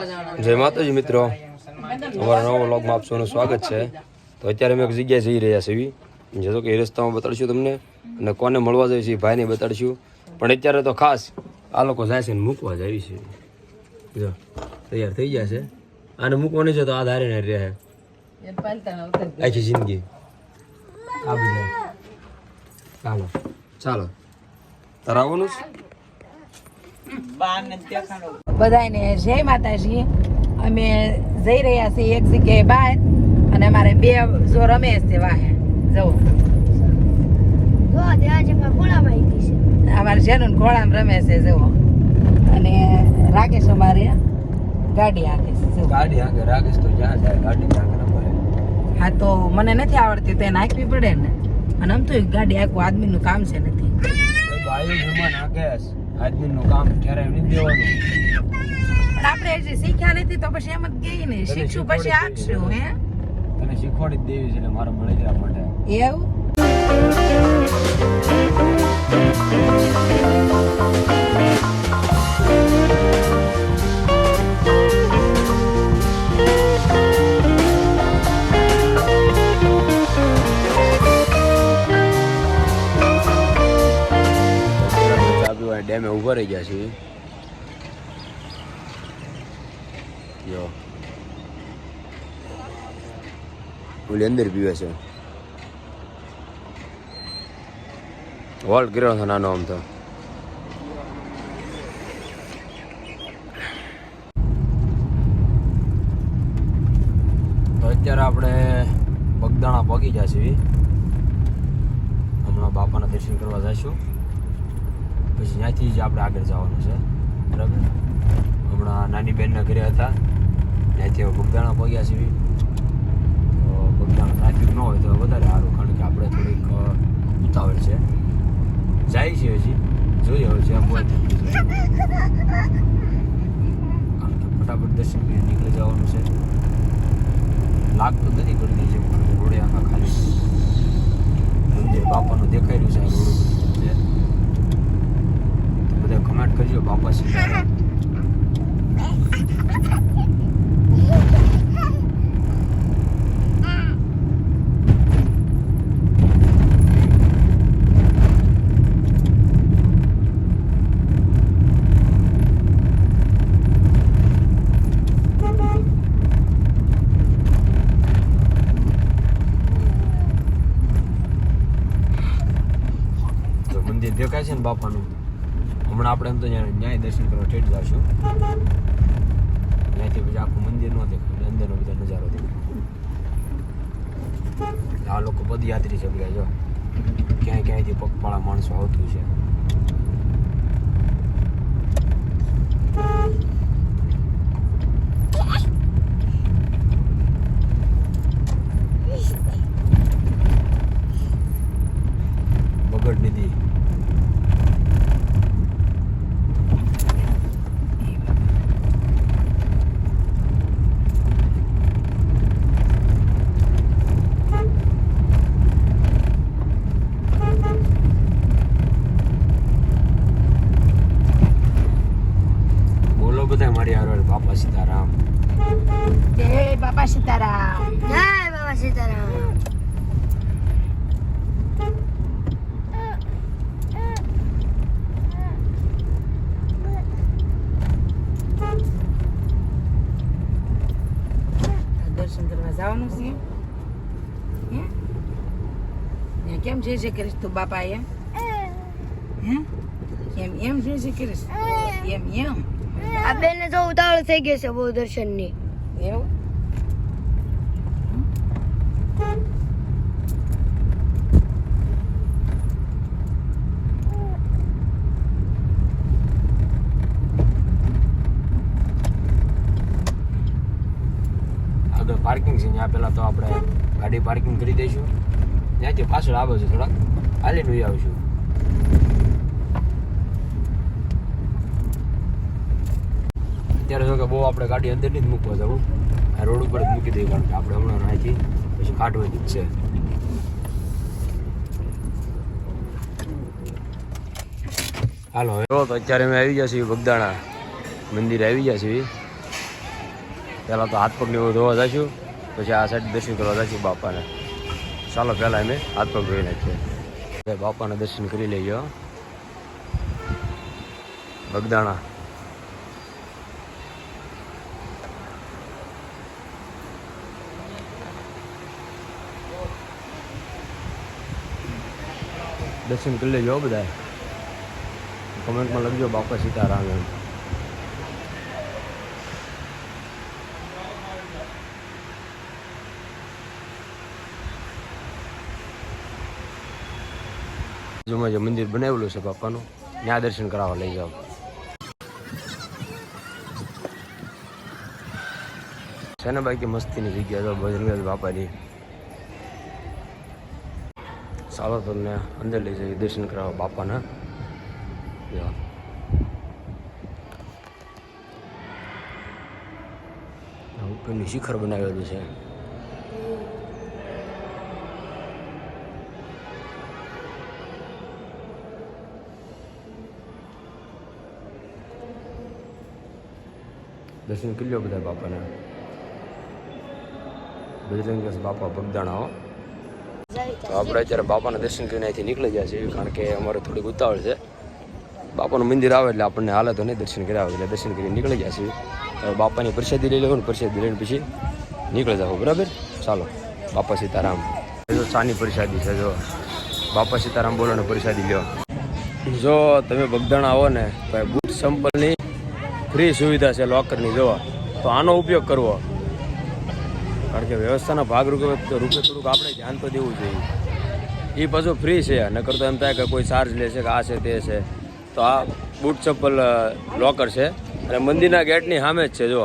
જય માતાજી, મિત્રો. અમારા નવા વ્લોગમાં આપ સ્વાગત છે. તો અત્યારે અમે એક જગ્યાએ જઈ રહ્યા છીએ જે કે એ રસ્તામાં બતાડશું તમને અને કોને મળવા જઈએ છીએ ભાઈને બતાડશું. પણ અત્યારે તો ખાસ આ લોકો જાય છે ને મૂકવા જાય છે. જો, તૈયાર થઈ ગયા છે. આને મૂકવાની છે તો આ ધારે ને રહે આખી જિંદગી. ચાલો. ચાલો. તારા આવવાનું છે? બધાને જય માતાજી. અમે જઈ રહ્યા છીએ એક જગ્યાએ બહાર અને અમારે બે જો રમે છે વાહે. જવું અમારે જેનું ઘોડામાં રમે છે જવો અને રાકેશ અમારે ગાડી હાકે છે ગાડી આગળ રાખીશ તો જ્યાં જાય ગાડી આગળ હા તો મને નથી આવડતી તો એને હાંકવી પડે ને. અને આમ તો એક ગાડી હાંકવું આદમીનું કામ છે નથી. ભાઈ આકેશ આદમીનું કામ ક્યારે નહીં દેવાનું. પણ આપણે હજી શીખ્યા નથી તો પછી એમ જ ગઈ ને શીખશું પછી આપશું હે? તને શીખવાડી જ દેવી છે એટલે મારો મળી જવા માટે. એવું? પીવા ઊભા રહી ગયા છીએ. જો. ઓલી અંદર પીવે છે. વોલ્ટ કર્યો હતો નાનો આમ તો. અત્યારે આપણે બગદાણા પગી ગયા છીએ. હમણાં બાપાના દર્શન કરવા જઈશું. પછી ત્યાંથી જ આપણે આગળ જવાનું છે. બરાબર? હમણાં નાની બહેનના ઘરે હતા. ત્યાંથી હવે બગદાણા પગ્યા છીએ. તો બગદાણા ટ્રાફિક ન હોય તો વધારે સારું, કારણ કે આપણે થોડીક ઉતાવળ છે. જાય છે હજી. જોઈએ હવે છે કારણ કે ફટાફટ દર્શન કરી નીકળી જવાનું છે. લાગતું નથી કરી છે રોડે આખા ખાલી. મંદિર બાપાનું દેખાઈ રહ્યું છે રોડ છે બધા કમેન્ટ કરજો બાપા દેખાય છે ને બાપાનું? આપણે એમ તો ન્યા- ન્યાય દર્શન કરવા ઠેઠ જશું. ત્યાંથી પછી આખું મંદિર ન દેખાય અંદરનો બધો નજારો દેખાય. આ લોકો પદયાત્રી છે બધા, જો. ક્યાંય ક્યાંયથી પગપાળા માણસો આવતું છે. બધા મારી હારે બાપા સીતારામ. જય બાપા સીતારામ. જય બાપા સીતારામ. દર્શન કરવા જવાનું છે. કેમ જય કરીશ તું બાપા એમ હે? એમ એમ જય શ્રી કૃષ્ણ. એમ એમ. આ બેને તો ઉતાવળ થઈ ગઈ છે બહુ દર્શનની એવું? આગળ પાર્કિંગ છે ત્યાં પહેલાં તો આપણે ગાડી પાર્કિંગ કરી દઈશું. ત્યાંથી પાછળ આવે છે થોડાક. હાલીને આવશું. અત્યારે જો કે બહુ આપણે ગાડી અંદરની જ મૂકવા જવું આ રોડ ઉપર જ મૂકી દઈએ કારણ કે આપણે હમણાં અહીંથી પછી કાઢવાની જ છે. હાલો તો અત્યારે અમે આવી ગયા છીએ બગદાણા મંદિરે આવી ગયા છીએ. પહેલાં તો હાથ પગને એવું ધોવા જઈશું પછી આ સાઈડ દર્શન કરવા જઈશું બાપાને. ચાલો પહેલાં અમે હાથ પગ ધોઈ નાખીએ. બાપાના દર્શન કરી લઈએ. બગદાણા. દર્શન કરી લેજો બધા કમેન્ટમાં લખજો બાપા સીતારામ એમ બાજુમાં જે મંદિર બનાવેલું છે બાપાનું. ત્યાં દર્શન કરાવવા લઈ જાઓ. છે ને બાકી મસ્તીની જગ્યા તો બજરંગ બાપાની. ચાલો તમને અંદર લઈ જઈએ દર્શન કરાવવા બાપાના. આ શિખર બનાવેલું છે. દર્શન કરી લો બધા બાપાને. બજરંગ બાપા બગદાણા હો. તો આપણે અત્યારે બાપાના દર્શન કરીને અહીંથી નીકળી જાય છે કારણ કે અમારે થોડીક ઉતાવળ છે. બાપાનું મંદિર આવે એટલે આપણને હાલે તો નહીં દર્શન કર્યા એટલે દર્શન કરીને નીકળી જાય છે બાપાની પ્રસાદી લઈ લેવું પ્રસાદી લઈને પછી નીકળી જાવ બરાબર? ચાલો, બાપા સીતારામ. જો સાની પ્રસાદી છે, જો. બાપા સીતારામ બોલો ને પ્રસાદી લ્યો. જો તમે બગદાણા આવો ને બુટ સંપલની ફ્રી સુવિધા છે, લોકરની જો તો આનો ઉપયોગ કરવો. કારણ કે વ્યવસ્થાના ભાગ રૂપે રૂપે થોડુંક આપણે ધ્યાન તો દેવું જોઈએ. એ પાછું ફ્રી છે, નકર તો એમ થાય કે કોઈ ચાર્જ લે છે કે આ છે, તે છે. તો આ બૂટ ચપ્પલ લોકર છે. અને મંદિરના ગેટની સામે જ છે જો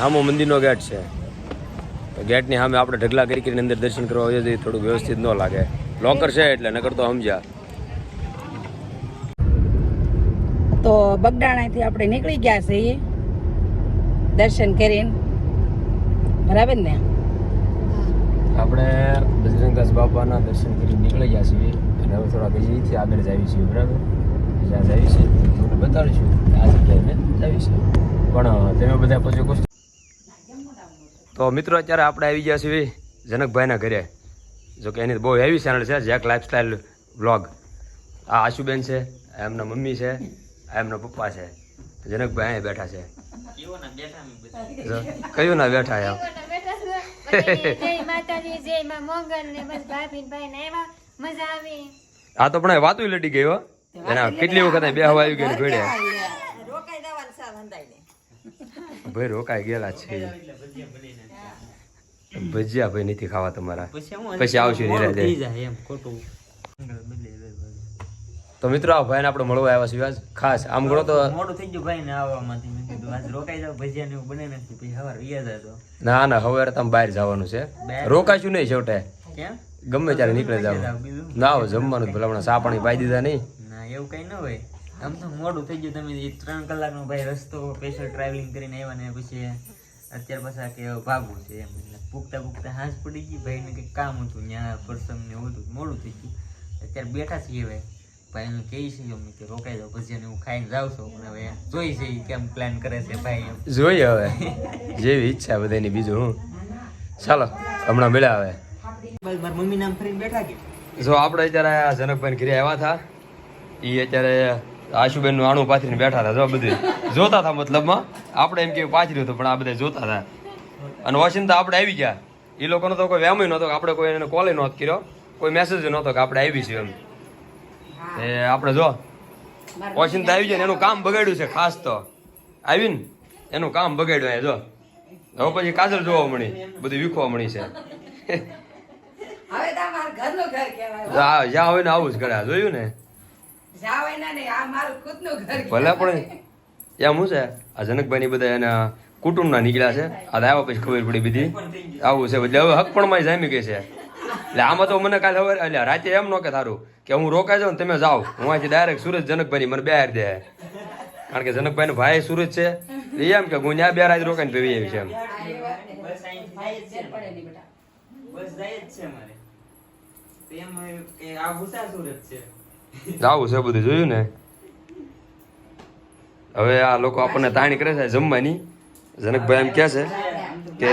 સામો મંદિરનો ગેટ છે. ગેટની સામે આપણે ઢગલા કરી કરીને અંદર દર્શન કરવા જોઈએ તો થોડું વ્યવસ્થિત ન લાગે. લોકર છે એટલે, નકર તો સમજ્યા. તો બગડાણાથી આપણે નીકળી ગયા છીએ. દર્શન કરીને બરાબર ને? આપણે બજરંગદાસ બાપાના દર્શન કરી નીકળી ગયા છીએ અને હવે થોડા ગજીથી આગળ જઈએ છીએ, બરાબર? જ્યાં જઈએ છીએ. તમને બતાડીશું આ જગ્યાએ જઈએ છીએ. પણ તમે બધા પછી કુછ તો મિત્રો, અત્યારે આપણે આવી ગયા છીએ જનકભાઈના ઘરે. જો કે એની બહુ હેવી ચેનલ છે જેક લાઈફસ્ટાઈલ વ્લોગ આ આશુબેન છે એમના મમ્મી છે એમના પપ્પા છે. જનકભાઈ અહીંયા બેઠા છે. કયું ના બેઠા એમ જય માતાજી જય માં મોંગલ ને બસ ભાભી ને ભાઈ ને એવા મજા આવી? આ તો પણ વાતું લટી ગઈ હો. એના કેટલી વખત બે હવા આવી ગઈ ભેડ્યા ભાઈ રોકાઈ ગયેલા છે. ભજીયા ભાઈ નથી ખાવા તમારા. પછી આવશું નિરાતે. તો મિત્રો આ ભાઈને આપણે મળવા આવ્યા છીએ આજ. ખાસ આમ ગણો તો મોડું થઈ ગયું ભાઈ ને આવવામાંથી. મેં કીધું આજ રોકાઈ જાવ ભજીયા ને એવું બને નથી. પછી હવાર વિયા જાય તો. ના ના હવે તમે બહાર જવાનું છે. રોકાશું નહીં છોટે કેમ? ગમે ત્યારે નીકળે જાવ ના હોય જમવાનું ભલા હમણાં પાણી પાઈ દીધા નહીં. ના એવું કઈ ન હોય. આમ તો મોડું થઈ ગયું તમે ત્રણ કલાકનો ભાઈ રસ્તો સ્પેશિયલ ટ્રાવેલિંગ કરીને આવ્યા ને પછી અત્યાર પાછા કે ભાગવું છે એમ. એટલે પૂગતા પૂગતા હાંસ પડી ગઈ ભાઈને કંઈક કામ હતું ત્યાં પ્રસંગ ને એવું હતું મોડું થઈ ગયું. અત્યારે બેઠા છીએ હવે. ભાઈ એનું કહી છે અમે કે રોકાઈ જાવ પછી હું ખાઈને જાઉં છું. પણ હવે જોઈ છે કેમ પ્લાન કરે છે ભાઈ એમ. જોઈએ હવે. જેવી ઈચ્છા બધાની બીજું હું? ચાલો હમણાં મળ્યા હવે. મારા મમ્મી નામ ફરીને બેઠા કે? જો આપણે અત્યારે આ જનકભાઈ ઘરે આવ્યા હતા એ અત્યારે આશુબેનનું આણું પાથરીને બેઠા હતા જો બધે. જોતા હતા મતલબમાં? આપણે એમ કે પાથર્યું હતું પણ આ બધા જોતા હતા. અને વોશિંતા આપણે આવી ગયા. એ લોકોનો તો કોઈ વ્યામય નહોતો કે આપણે કોઈ એને કોલે નહોતો કર્યો. કોઈ મેસેજ નહોતો કે આપણે આવી છીએ એમ. એ આપણે જો વોશિંતા આવી જાય ને એનું કામ બગાડ્યું છે ખાસ તો. આવીને એનું કામ બગાડ્યું અહીંયા જો. હવે પછી કાજલ જોવા મળી બધી વીખવા મળી છે. ઘર હો. જ્યાં હોય ને આવું જ કરે આ જોયું ને? ઘર ભલે પણ એમ શું છે? આ જનકભાઈ ની બધા એના કુટુંબના નીકળ્યા છે. આ આવ્યા પછી ખબર પડી બધી આવું છે એટલે હવે હક પણ માં જામી ગઈ છે. એટલે આમાં તો મને કાલે ખબર એટલે રાતે એમ ન કે થારું કે હું રોકાઈ જાઉં ને તમે જાઓ. હું અહીંથી ડાયરેક્ટ સુરત જનકભાઈ મને બે દે. કારણ કે જનકભાઈ નો ભાઈ સુરત છે. એમ કે હું ત્યાં બે રાત રોકાઈને પીવી એવી છે એમ. બસ અહીં જાય જ છે બધું જોયું ને? હવે આ લોકો આપણને તાણી કરે છે જમવાની. જનકભાઈ એમ કે છે કે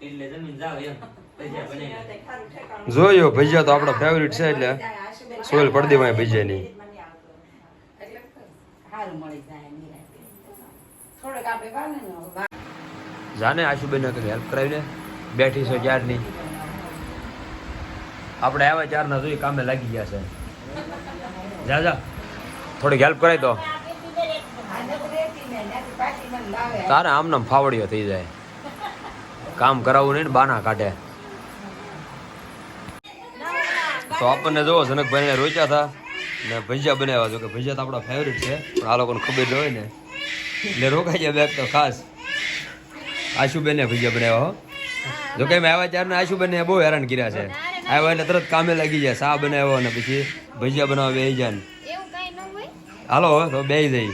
એટલે જમીન જાવ એમ. જોયો ભજીયા તો આપણો ફેવરિટ છે એટલે સોલ પડી દેવાય ભજીયાની. સારું મળી જાય નિરાંતે. થોડોક આપણે વાળીને જાને આશુબેન કંઈક હેલ્પ કરાવીને? બેઠી છો ચારની આપણે આવ્યા ચારના જોઈ કામે લાગી ગયા છે. જા જા. થોડીક હેલ્પ કરાવી તો. તારે આમ નામ ફાવડીઓ થઈ જાય. કામ કરાવવું નહીં ને બાના કાઢે. તો આપણને જોવો જનકભાઈને રોચ્યા હતા ને ભજીયા બનાવ્યા જો કે ભજીયા તો આપણા ફેવરિટ છે પણ આ લોકોને ખબર ન હોય ને. એટલે રોકાઈ જાય બેગ તો ખાસ. આશુબેને ભજીયા બનાવ્યા હો. જો કે મેં આવ્યા ત્યારે આશુબેને બહુ હેરાન કર્યા છે. આવ્યા એટલે તરત કામે લાગી જાય સા બનાવ્યો અને પછી ભજીયા બનાવવા બે જાય ને. એવું કઈ ન હોય? હાલો તો બે જઈ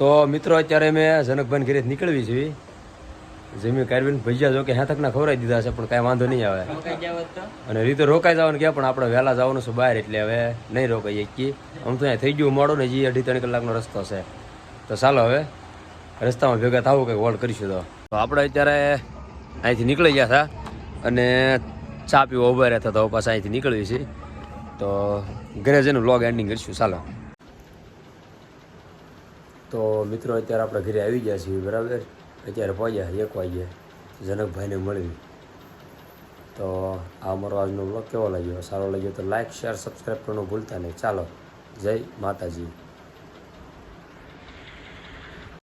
તો મિત્રો અત્યારે મેં જનકભાઈ ઘરે નીકળવી છે. જમી કારવીને ભજીયા જો કે હાથકના ખવરાઈ દીધા છે પણ કાંઈ વાંધો નહીં આવે. તો. અને રીતે રોકાઈ જવાનું કે પણ આપણે વહેલા જવાનું છે બહાર એટલે હવે નહીં રોકાઈએ કી. આમ તો અહીંયા થઈ ગયું મોડો ને જે અઢી ત્રણ કલાકનો રસ્તો છે. તો ચાલો હવે રસ્તામાં ભેગા થવું કંઈક હોલ્ડ કરીશું તો. તો આપણે અત્યારે અહીંથી નીકળી ગયા હતા અને ચા પીવા ઊભા રહેતા હતા હવે પાછા અહીંથી નીકળીએ છીએ તો ઘરે જઈને વ્લોગ એન્ડિંગ કરીશું ચાલો. તો મિત્રો અત્યારે આપણે ઘરે આવી ગયા છીએ બરાબર? અત્યારે પહોંચ્યા એક વાગ્યે જનકભાઈને મળવી. તો આ અમારો આજનો બ્લોગ કેવો લાગ્યો? સારો લાગ્યો તો લાઈક શેર સબસ્ક્રાઈબ કરવાનું ભૂલતા નહીં. ચાલો, જય માતાજી.